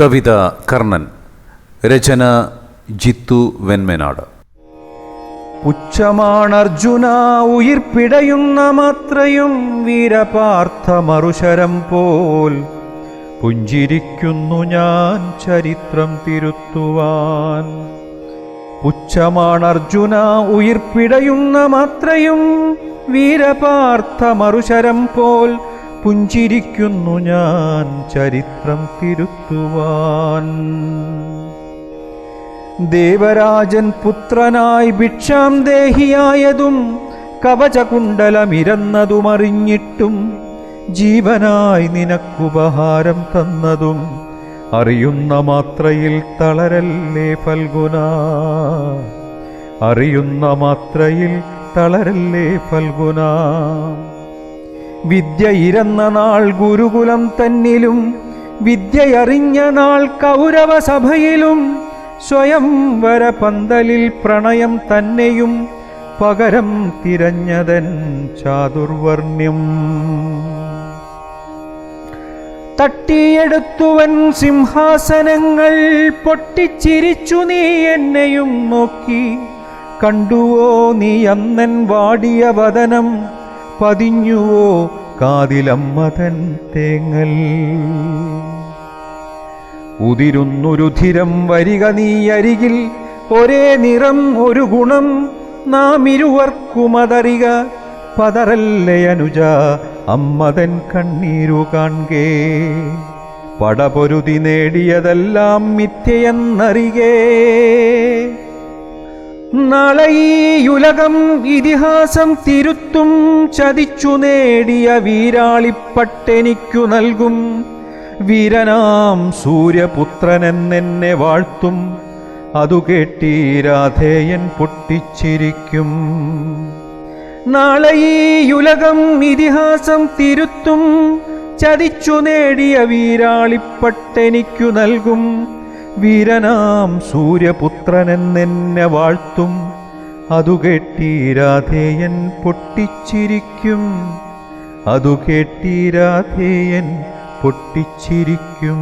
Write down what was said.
കവിത കർണൻ രചന ജിത്തു വെൺമനാട് പുച്ഛമാണർജുന ഉയിർപ്പിടയുന്ന മാത്രയും വീരപാർത്ഥ മറുശരം പോൽ പുഞ്ചിരിക്കുന്നു ഞാൻ ചരിത്രം തിരുത്തുവാൻ. പുച്ഛമാണർജുന ഉയിർപ്പിടയുന്ന മാത്രയും വീരപാർത്ഥ മറുശരം പോൽ പുഞ്ചിരിക്കുന്നു ഞാൻ ചരിത്രം തിരുത്തുവാൻ. ദേവരാജൻ പുത്രനായി ഭിക്ഷാം ദേഹിയായതും കവചകുണ്ടലമിരന്നതുമറിഞ്ഞിട്ടും ജീവനായി നിനക്കുപഹാരം തന്നതും അറിയുന്ന മാത്രയിൽ തളരല്ലേ ഫൽഗുന? അറിയുന്ന മാത്രയിൽ തളരല്ലേ ഫൽഗുന? വിദ്യ ഇരന്ന നാൾ ഗുരുകുലം തന്നിലും വിദ്യയറിഞ്ഞ നാൾ കൗരവ സഭയിലും സ്വയം വര പന്തലിൽ പ്രണയം തന്നെയും പകരം തിരഞ്ഞതൻ ചാതുർവർണ്യം. തട്ടിയെടുത്തുവൻ സിംഹാസനങ്ങൾ പൊട്ടിച്ചിരിച്ചു നീ എന്നെയും നോക്കി. കണ്ടുവോ നീ അന്നൻ വാടിയ വദനം പതിഞ്ഞുവോ കാതിലമ്മതൻ തേങ്ങൽ? ഉതിരുന്നൊരുധിരം വരിക നീ അരികിൽ ഒരേ നിറം ഒരു ഗുണം നാം ഇരുവർക്കുമതറിക പതറല്ലേ അനുജ അമ്മതൻ കണ്ണീരു കാൺകേ പടപൊരുതി നേടിയതെല്ലാം മിഥ്യയെന്നറികേ. നാളെ ഈ ഉലകം ഇതിഹാസം തിരുത്തും ചതിച്ചു നേടിയ വീരാളിപ്പട്ടെനിക്കു നൽകും. വീരനാം സൂര്യപുത്രനെന്നെന്നെ വാഴ്ത്തും. അതു കേട്ടീ രാധേയൻ പൊട്ടിച്ചിരിക്കും. നാളെ ഈ ഉലകം ഇതിഹാസം തിരുത്തും ചതിച്ചു നേടിയ വീരാളിപ്പട്ടെനിക്കു നൽകും. വീരനാം സൂര്യപുത്രനെന്നെന്നെ വാഴ്ത്തും. അതു കേട്ടീരാധേയൻ പൊട്ടിച്ചിരിക്കും. അതു കേട്ടീരാധേയൻ പൊട്ടിച്ചിരിക്കും.